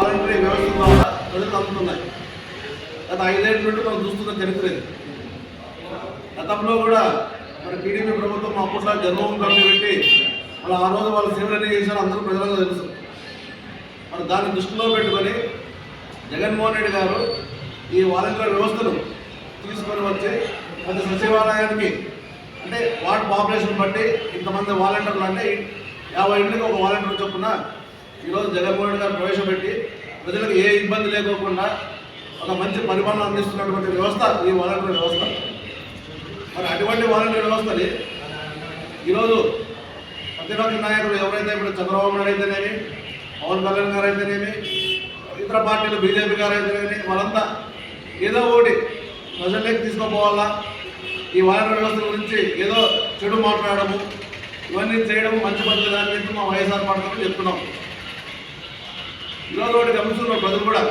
Voluntary వ్యవస్థ ద్వారా ప్రజలు అందుతున్నాయి గత ఐదేళ్ళ నుండి మనం చూస్తున్న చరిత్ర ఇది. గతంలో కూడా మరి టీడీపీ ప్రభుత్వం అప్పట్లో జన్మభూమి కమిటీ పెట్టి మరి ఆ రోజు వాళ్ళ సేవలన్నీ చేశారు అందరూ ప్రజలకు తెలుసు. మరి దాన్ని దృష్టిలో పెట్టుకొని జగన్మోహన్ రెడ్డి గారు ఈ వాలంటీర్ వ్యవస్థను తీసుకొని వచ్చి ప్రతి సచివాలయానికి అంటే వార్డ్ పాపులేషన్ బట్టి ఇంతమంది వాలంటీర్లు అంటే యాభై ఇంటికి ఒక వాలంటీర్ చొప్పున ఈరోజు జగన్మోహన్ గారు ప్రవేశపెట్టి ప్రజలకు ఏ ఇబ్బంది లేకోకుండా ఒక మంచి పరిపాలన అందిస్తున్నటువంటి వ్యవస్థ ఈ వాలంటీర్ వ్యవస్థ. మరి అటువంటి వాలంటీర్ వ్యవస్థని ఈరోజు ప్రతిపక్ష నాయకులు ఎవరైతే ఇప్పుడు చంద్రబాబు నాయుడు అయితేనేమి పవన్ కళ్యాణ్ గారు అయితేనేమి ఇతర పార్టీలు బీజేపీ గారు అయితేనేమి వాళ్ళంతా ఏదో ఒకటి ప్రజల్లోకి తీసుకోపోవాలా? ఈ వాలంటీర్ వ్యవస్థ గురించి ఏదో చెడు మాట్లాడము ఇవన్నీ చేయడం మంచి పద్ధతి దాని మా వైఎస్ఆర్ పార్టీ చెప్తున్నాం. ఈరోజు ఒకటి ప్రజలు కూడా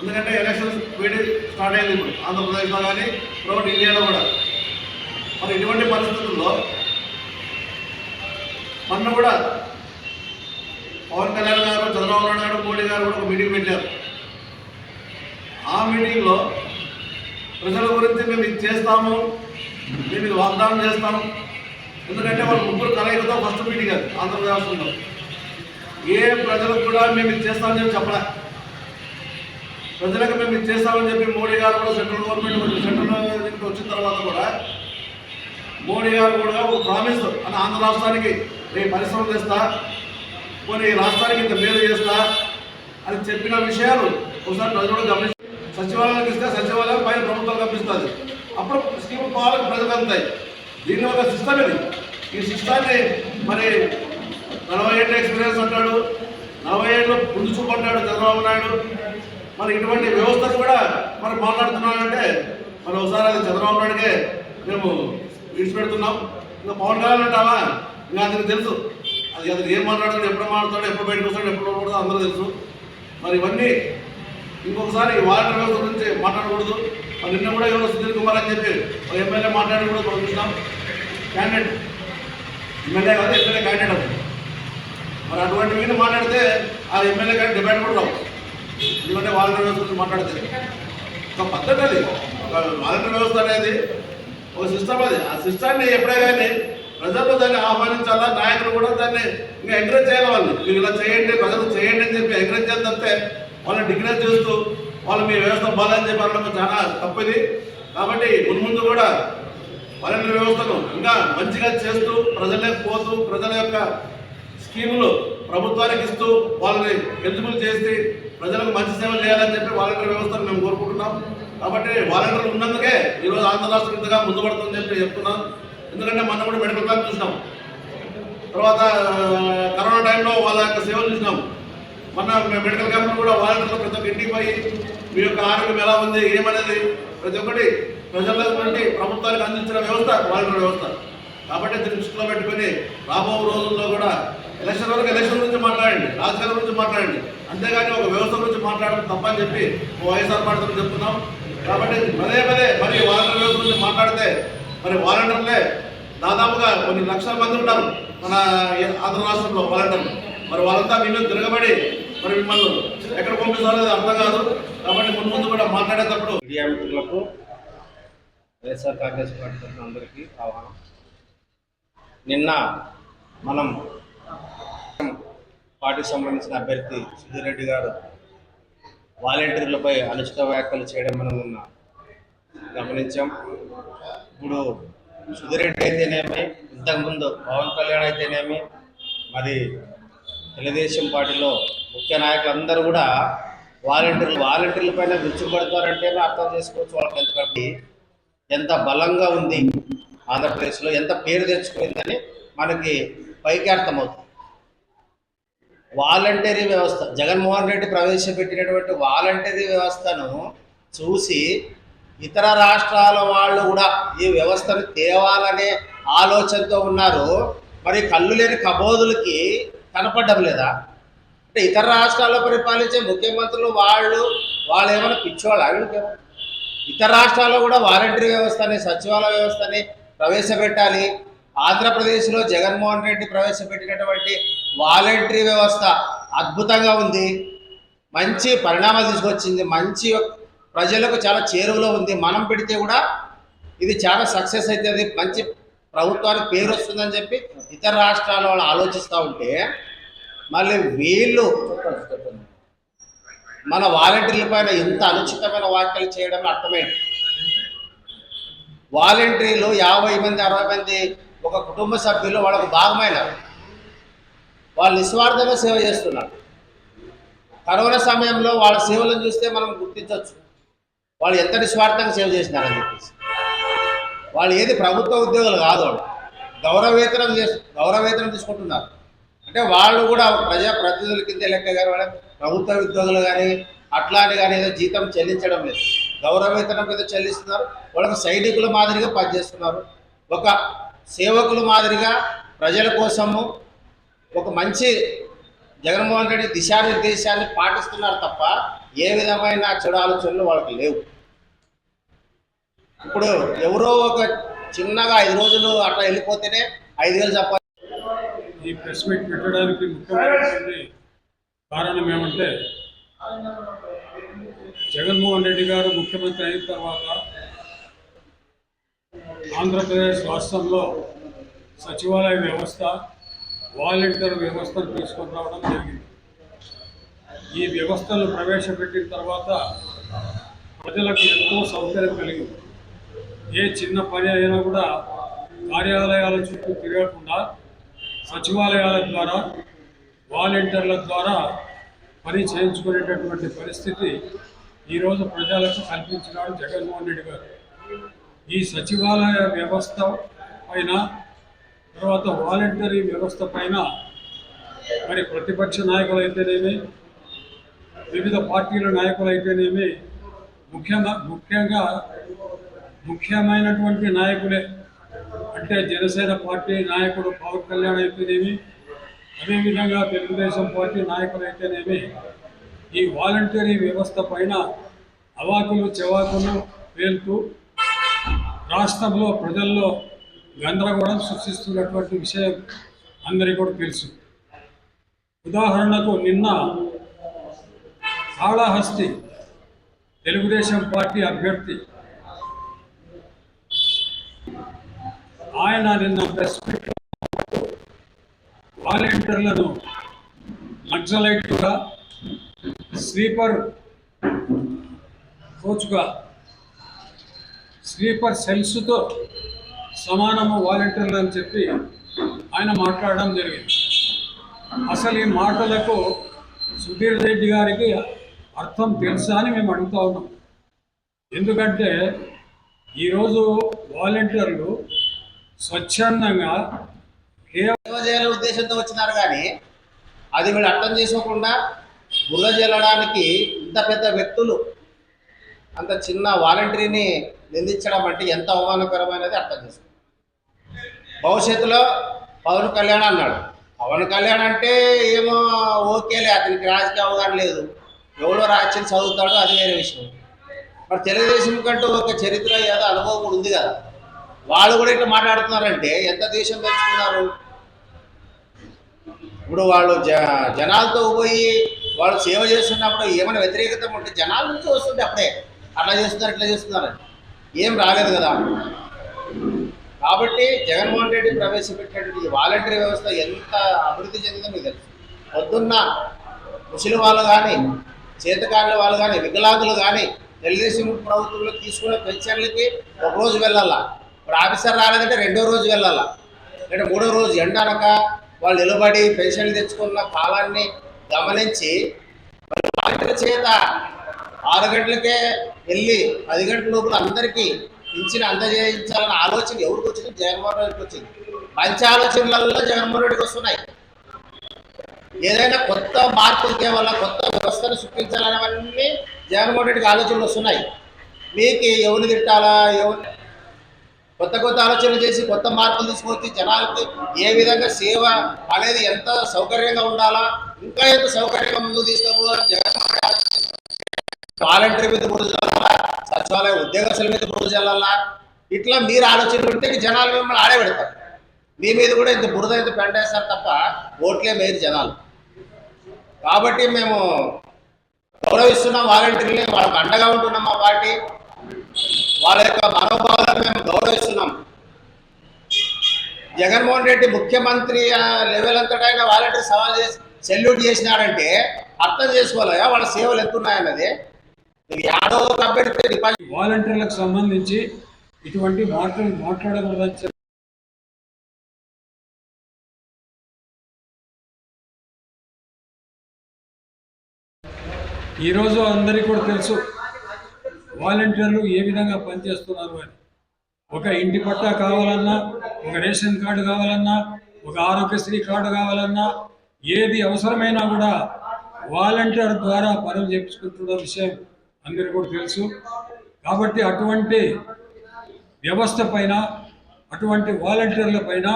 ఎందుకంటే ఎలక్షన్స్ వేడి స్టార్ట్ అయింది ఇప్పుడు. ఆంధ్రప్రదేశ్లో కానీ త్రూఅవుట్ ఇండియాలో కూడా. మరి ఇటువంటి పరిస్థితుల్లో మొన్న కూడా పవన్ కళ్యాణ్ గారు చంద్రబాబు నాయుడు గారు మోడీ గారు కూడా ఒక మీటింగ్ పెట్టారు. ఆ మీటింగ్లో ప్రజల గురించి మేము ఇది చేస్తాము మేము ఇది వాగ్దానం చేస్తాము. ఎందుకంటే వాళ్ళు ముగ్గురు కలయికతో ఫస్ట్ మీటింగ్ అది ఆంధ్రప్రదేశ్లో ఏ ప్రజలకు కూడా మేము ఇది చేస్తామని చెప్పి చెప్పలే. ప్రజలకు మేము ఇది చేస్తామని చెప్పి మోడీ గారు కూడా సెంట్రల్ గవర్నమెంట్ సెంట్రల్ గవర్నమెంట్ వచ్చిన తర్వాత కూడా మోడీ గారు కూడా ఒక ప్రామిస్ అని ఆంధ్ర రాష్ట్రానికి రేపు పరిశ్రమలు తెస్తా కొన్ని రాష్ట్రానికి ఇంత మేలు చేస్తా అని చెప్పిన విషయాలు ఒకసారి ప్రజలు కూడా గమనించి సచివాలయానికి ఇస్తే సచివాలయం పైన ప్రభుత్వం కనిపిస్తుంది అప్పుడు స్కీమ్ పాలకు ప్రజలు అందుతాయి. దీని ఒక సిస్టమ్ ఇది. ఈ సిస్టాన్ని మరి నలభై ఏళ్ళ ఎక్స్పీరియన్స్ అంటాడు నలభై ఏళ్ళు ముందు చూపు చంద్రబాబు నాయుడు. మరి ఇటువంటి వ్యవస్థను కూడా మరి మాట్లాడుతున్నామంటే మరి ఒకసారి అది చంద్రబాబు నాయుడుకే మేము విడిచిపెడుతున్నాం. ఇంకా పవన్ కళ్యాణ్ అంటావా? ఇంకా అతనికి తెలుసు. అది అతను ఏం మాట్లాడతాడు ఎప్పుడు మాట్లాడతాడు ఎప్పుడు బయటకు వస్తాడు ఎప్పుడు పోతాడో అందరూ తెలుసు. మరి ఇవన్నీ ఇంకొకసారి వాటర్ వ్యవస్థ గురించి మాట్లాడకూడదు. మరి నిన్న కూడా ఎవరో సుధీర్ కుమార్ అని చెప్పి ఒక ఎమ్మెల్యే మాట్లాడి కూడా మనం చూసినాం క్యాండిడేట్ ఎమ్మెల్యే కాదు ఎమ్మెల్యే క్యాండిడేట్ అవుతుంది మరి అటువంటి వీళ్ళు మాట్లాడితే ఆ ఎమ్మెల్యే కానీ డిమాండ్ కూడా రావు. ఎందుకంటే వాలంటీర్ వ్యవస్థ గురించి మాట్లాడితే ఒక పద్ధతి అది. ఒక వాలంటీర్ వ్యవస్థ అనేది ఒక సిస్టమ్ అది. ఆ సిస్టాన్ని ఎప్పుడే కానీ ప్రజలు దాన్ని ఆహ్వానించాలా? నాయకులు కూడా దాన్ని ఇంకా ఎంకరేజ్ చేయాలి వాళ్ళు మీరు ఇలా చేయండి ప్రజలు చేయండి అని చెప్పి ఎంకరేజ్ చేయాలి వాళ్ళని డిక్లేర్ చేస్తూ వాళ్ళు మీ వ్యవస్థ బాగాలని చెప్పడం చాలా తప్పది. కాబట్టి మున్ముందు కూడా వాలంటీర్ వ్యవస్థను ఇంకా మంచిగా చేస్తూ ప్రజలే పోతూ ప్రజల యొక్క స్కీములు ప్రభుత్వానికి ఇస్తూ వాళ్ళని ఎలిజిబుల్ చేసి ప్రజలకు మంచి సేవలు చేయాలని చెప్పి వాలంటీర్ వ్యవస్థను మేము కోరుకుంటున్నాం. కాబట్టి వాలంటీర్లు ఉన్నందుకే ఈరోజు ఆంధ్ర రాష్ట్రం ఇంతగా ముందుపడుతుందని చెప్పి చెప్తున్నాం. ఎందుకంటే మనం కూడా మెడికల్ క్యాంప్ చూసినాం. తర్వాత కరోనా టైంలో వాళ్ళ యొక్క సేవలు చూసినాం. మొన్న మెడికల్ క్యాంప్లో కూడా వాలంటీర్లు ప్రతి ఒక్క ఇంటికి పోయి మీ యొక్క ఆరోగ్యం ఎలా ఉంది ఏమనేది ప్రతి ఒక్కటి ప్రజల నుండి ప్రభుత్వానికి అందించిన వ్యవస్థ వాలంటీర్ వ్యవస్థ. కాబట్టి దీన్ని దృష్టిలో పెట్టుకొని రాబో రోజుల్లో కూడా ఎలక్షన్ వరకు ఎలక్షన్ గురించి మాట్లాడండి రాజకీయాల గురించి మాట్లాడండి. అంతేగాని ఒక వ్యవస్థ గురించి మాట్లాడడం తప్పని చెప్పి వైఎస్ఆర్ పార్టీ చెప్తున్నాం. కాబట్టి పదే పదే మరి వాలంటీర్ వ్యవస్థ గురించి మాట్లాడితే మరి వాలంటీర్లే దాదాపుగా కొన్ని లక్షల మంది ఉంటారు మన ఆంధ్ర రాష్ట్రంలో వాలంటీర్లు. మరి వాళ్ళంతా మీ తిరగబడి మరి మిమ్మల్ని ఎక్కడ పంపిస్తారో అది అర్థం కాదు. కాబట్టి ముందు ముందు కూడా మాట్లాడేటప్పుడు మీడియా మిత్రులకు వైఎస్ఆర్ కాంగ్రెస్ పార్టీ అందరికీ ఆహ్వానం. నిన్న మనం పార్టీకి సంబంధించిన అభ్యర్థి సుధీర్ రెడ్డి గారు వాలంటీర్లపై అనుచిత వ్యాఖ్యలు చేయడం మనం ఉన్న గమనించాం. ఇప్పుడు సుధీర్ రెడ్డి అయితేనేమి ఇంతకుముందు పవన్ కళ్యాణ్ అయితేనేమి మరి తెలుగుదేశం పార్టీలో ముఖ్య నాయకులందరూ కూడా వాలంటీర్లు వాలంటీర్ల పైన విరుచుకుపడతారంటే అర్థం చేసుకోవచ్చు వాళ్ళకి ఎంత కాబట్టి ఎంత బలంగా ఉంది ఆంధ్రప్రదేశ్లో ఎంత పేరు తెచ్చుకుందని మనకి పైకి అర్థమవుతుంది. వాలంటరీ వ్యవస్థ జగన్మోహన్ రెడ్డి ప్రవేశపెట్టినటువంటి వాలంటరీ వ్యవస్థను చూసి ఇతర రాష్ట్రాల వాళ్ళు కూడా ఈ వ్యవస్థను తేవాలనే ఆలోచనతో ఉన్నారు. మరి కళ్ళు లేని కబోదులకి కనపడడం లేదా? అంటే ఇతర రాష్ట్రాల్లో పరిపాలించే ముఖ్యమంత్రులు వాళ్ళు వాళ్ళు ఏమైనా పిచ్చోళ్ళు వీళ్ళకేమో? ఇతర రాష్ట్రాల్లో కూడా వాలంటరీ వ్యవస్థని సచివాలయ వ్యవస్థని ప్రవేశపెట్టాలి. ఆంధ్రప్రదేశ్లో జగన్మోహన్ రెడ్డి ప్రవేశపెట్టినటువంటి వాలంటరీ వ్యవస్థ అద్భుతంగా ఉంది. మంచి పరిణామాలు తీసుకొచ్చింది. మంచి ప్రజలకు చాలా చేరువలో ఉంది. మనం పెడితే కూడా ఇది చాలా సక్సెస్ అవుతుంది. మంచి ప్రభుత్వానికి పేరు వస్తుందని చెప్పి ఇతర రాష్ట్రాల వాళ్ళు ఆలోచిస్తూ ఉంటే మళ్ళీ వీళ్ళు మన వాలంటీర్ల పైన ఇంత అనుచితమైన వ్యాఖ్యలు చేయడం అర్థమైంది వాలంటీర్లు యాభై మంది అరవై మంది ఒక కుటుంబ సభ్యులు వాళ్ళకు భాగమైనారు. వాళ్ళు నిస్వార్థంగా సేవ చేస్తున్నారు. కరోనా సమయంలో వాళ్ళ సేవలను చూస్తే మనం గుర్తించవచ్చు. వాళ్ళు ఎంత నిస్వార్థంగా సేవ చేసినారని చెప్పేసి. వాళ్ళు ఏది ప్రభుత్వ ఉద్యోగులు కాదు వాళ్ళు. గౌరవేతనం చేసు గౌరవేతనం తీసుకుంటున్నారు. అంటే వాళ్ళు కూడా ప్రజా ప్రతినిధుల కింద లెక్క కానీ ప్రభుత్వ ఉద్యోగులు కానీ అట్లాంటి కానీ ఏదో జీతం చెల్లించడం లేదు. గౌరవేతనం మీద చెల్లిస్తున్నారు. వాళ్ళకి సైనికుల మాదిరిగా పనిచేస్తున్నారు. ఒక సేవకుల మాదిరిగా ప్రజల కోసము ఒక మంచి జగన్మోహన్ రెడ్డి దిశానిర్దేశాన్ని పాటిస్తున్నారు తప్ప ఏ విధమైన చెడు ఆలోచనలు వాళ్ళకి లేవు. ఇప్పుడు ఎవరో ఒక చిన్నగా ఐదు రోజులు అట్లా వెళ్ళిపోతేనే ఐదు వేలు చెప్పాలి ఈ ప్రెస్ మీట్ పెట్టడానికి ముఖ్యమైనటువంటి కారణం ఏమంటే జగన్మోహన్ రెడ్డి గారు ముఖ్యమంత్రి అయిన తర్వాత ఆంధ్రప్రదేశ్ రాష్ట్రంలో సచివాలయ వ్యవస్థ వాలంటీర్ వ్యవస్థను తీసుకొని రావడం జరిగింది. ఈ వ్యవస్థను ప్రవేశపెట్టిన తర్వాత ప్రజలకు ఎంతో సౌకర్యం కలిగింది. ఏ చిన్న పని అయినా కూడా కార్యాలయాల చుట్టూ తిరగకుండా సచివాలయాల ద్వారా వాలంటీర్ల ద్వారా పని చేయించుకునేటటువంటి పరిస్థితి ఈరోజు ప్రజలకు కల్పించినాడు జగన్మోహన్ రెడ్డి గారు. ఈ సచివాలయ వ్యవస్థ పైన తర్వాత వాలంటరీ వ్యవస్థ పైన మరి ప్రతిపక్ష నాయకులు అయితేనేమి వివిధ పార్టీల నాయకులు అయితేనేమి ముఖ్యంగా ముఖ్యంగా ముఖ్యమైనటువంటి నాయకులే. అంటే జనసేన పార్టీ నాయకుడు పవన్ కళ్యాణ్ అయితేనేమి అదేవిధంగా తెలుగుదేశం పార్టీ నాయకులు అయితేనేమి ఈ వాలంటరీ వ్యవస్థ పైన అవాకులు చెవాకులు పేలుతూ రాష్ట్రంలో ప్రజల్లో గందరగోళం సృష్టిస్తున్నటువంటి విషయం అందరికీ కూడా తెలుసు. ఉదాహరణకు నిన్న కాళహస్తి తెలుగుదేశం పార్టీ అభ్యర్థి ఆయన నిన్న ప్రెస్ వాలంటీర్లను నక్సలైట్గా స్లీపర్ కోచ్గా స్లీపర్ సెల్స్తో సమానము వాలంటీర్లు అని చెప్పి ఆయన మాట్లాడడం జరిగింది. అసలు ఈ మాటలకు సుధీర్ రెడ్డి గారికి అర్థం తెలుసా అని మేము అడుగుతా ఉన్నాం. ఎందుకంటే ఈరోజు వాలంటీర్లు స్వచ్ఛందంగా చేయాలనే ఉద్దేశంతో వచ్చినారు కానీ అది వీళ్ళు అర్థం చేసుకోకుండా బురద జల్లడానికి ఇంత పెద్ద వ్యక్తులు అంత చిన్న వాలంటరీని నిందించడం అంటే ఎంత అవమానకరమైనది అర్థం చేసుకో భవిష్యత్తులో పవన్ కళ్యాణ్ అన్నాడు. పవన్ కళ్యాణ్ అంటే ఏమో ఓకేలే అతనికి రాజకీయ అవగాహన లేదు. ఎవరో రాజ్యం చదువుతాడో అది వేరే విషయం. మరి తెలుగుదేశం కంటూ ఒక చరిత్ర ఏదో అనుభవం కూడా ఉంది కదా. వాళ్ళు కూడా ఇట్లా మాట్లాడుతున్నారంటే ఎంత దేశం పెంచుకున్నారు? ఇప్పుడు వాళ్ళు జ జనాలతో పోయి వాళ్ళు సేవ చేస్తున్నప్పుడు ఏమైనా వ్యతిరేకత ఉంటే జనాల నుంచి వస్తుంది అప్పుడే అట్లా చేస్తున్నారు ఇట్లా చేస్తున్నారు. ఏం రాలేదు కదా. కాబట్టి జగన్మోహన్ రెడ్డి ప్రవేశపెట్టినటువంటి ఈ వాలంటరీ వ్యవస్థ ఎంత అభివృద్ధి చెందిందో మీకు తెలుసు. పొద్దున్న ముసలి వాళ్ళు కానీ చేతకారుల వాళ్ళు కానీ వికలాంగులు కానీ తెలుగుదేశం ప్రభుత్వంలో తీసుకునే పెన్షన్లకి ఒక రోజు వెళ్ళాలా? ఇప్పుడు ఆఫీసర్ రాలేదంటే రెండో రోజు వెళ్ళాలా? అంటే మూడో రోజు ఎండనక వాళ్ళు నిలబడి పెన్షన్లు తెచ్చుకున్న కాలాన్ని గమనించి వాలంటీర్ల చేత ఆరు గంటలకే వెళ్ళి పది గంటల లోపల అందరికీ ఇచ్చిన అందజేయించాలన్న ఆలోచన ఎవరికి వచ్చింది? జగన్మోహన్ రెడ్డికి వచ్చింది. మంచి ఆలోచనలలో జగన్మోహన్ రెడ్డికి వస్తున్నాయి. ఏదైనా కొత్త మార్పులు తేవాల కొత్త వ్యవస్థను సృష్టించాలనేవన్నీ జగన్మోహన్ రెడ్డికి ఆలోచనలు వస్తున్నాయి. మీకు ఎవరిని తిట్టాలా? ఎవరు? కొత్త కొత్త ఆలోచనలు చేసి కొత్త మార్పులు తీసుకొచ్చి జనాలకి ఏ విధంగా సేవ అనేది ఎంత సౌకర్యంగా ఉండాలా? ఇంకా ఎంత సౌకర్యంగా ముందు తీసుకోవాలని జగన్మోహన్ రెడ్డి వాలంటీర్ మీద సచివాలయ ఉద్యోగస్తుల మీద బురద చల్లాలా ఇట్లా మీరు ఆలోచన పెడితే జనాలు మిమ్మల్ని ఆడే పెడతారు. మీ మీద కూడా ఇంత బురద ఇంత పెండేస్తారు తప్ప ఓట్లే మేరు జనాలు. కాబట్టి మేము గౌరవిస్తున్నాం వాలంటీర్ని వాళ్ళకి అండగా ఉంటున్నాం మా పార్టీ. వాళ్ళ యొక్క మనోభావాలను మేము గౌరవిస్తున్నాం. జగన్మోహన్ రెడ్డి ముఖ్యమంత్రి లెవెల్ అంతటా వాలంటీర్ సవాల్ చేసి సెల్యూట్ చేసినాడంటే అర్థం చేసుకోలేదా? వాళ్ళ సేవలు ఎంతున్నాయన్నది? వాలంటీర్లకు సంబంధించి ఇటువంటి మాటలు మాట్లాడకూడదని ఈరోజు అందరికీ కూడా తెలుసు వాలంటీర్లు ఏ విధంగా పనిచేస్తున్నారు అని. ఒక ఇంటి పట్టా కావాలన్నా ఒక రేషన్ కార్డు కావాలన్నా ఒక ఆరోగ్యశ్రీ కార్డు కావాలన్నా ఏది అవసరమైనా కూడా వాలంటీర్ ద్వారా పనులు చేపించుకుంటున్న విషయం. అందరికీ కూడా తెలుసు. కాబట్టి అటువంటి వ్యవస్థ పైన అటువంటి వాలంటీర్ల పైన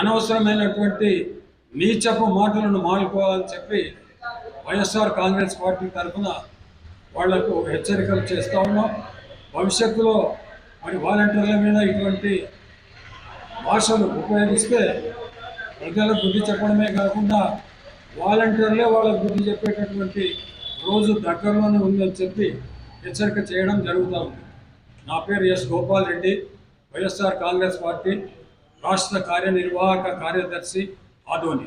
అనవసరమైనటువంటి నీచపు మాటలను మానుకోవాలని చెప్పి వైఎస్ఆర్ కాంగ్రెస్ పార్టీ తరఫున వాళ్ళకు హెచ్చరికలు చేస్తూ ఉన్నాం. భవిష్యత్తులో మరి వాలంటీర్ల మీద ఇటువంటి భాషలు ఉపయోగిస్తే ప్రజలకు బుద్ధి చెప్పడమే కాకుండా వాలంటీర్లే వాళ్ళకు బుద్ధి చెప్పేటటువంటి రోజు దగ్గరలోనే ఉందని చెప్పి హెచ్చరిక చేయడం జరుగుతూ ఉంది. నా పేరు ఎస్ గోపాల్ రెడ్డి వైఎస్ఆర్ కాంగ్రెస్ పార్టీ రాష్ట్ర కార్యనిర్వాహక కార్యదర్శి ఆదోని.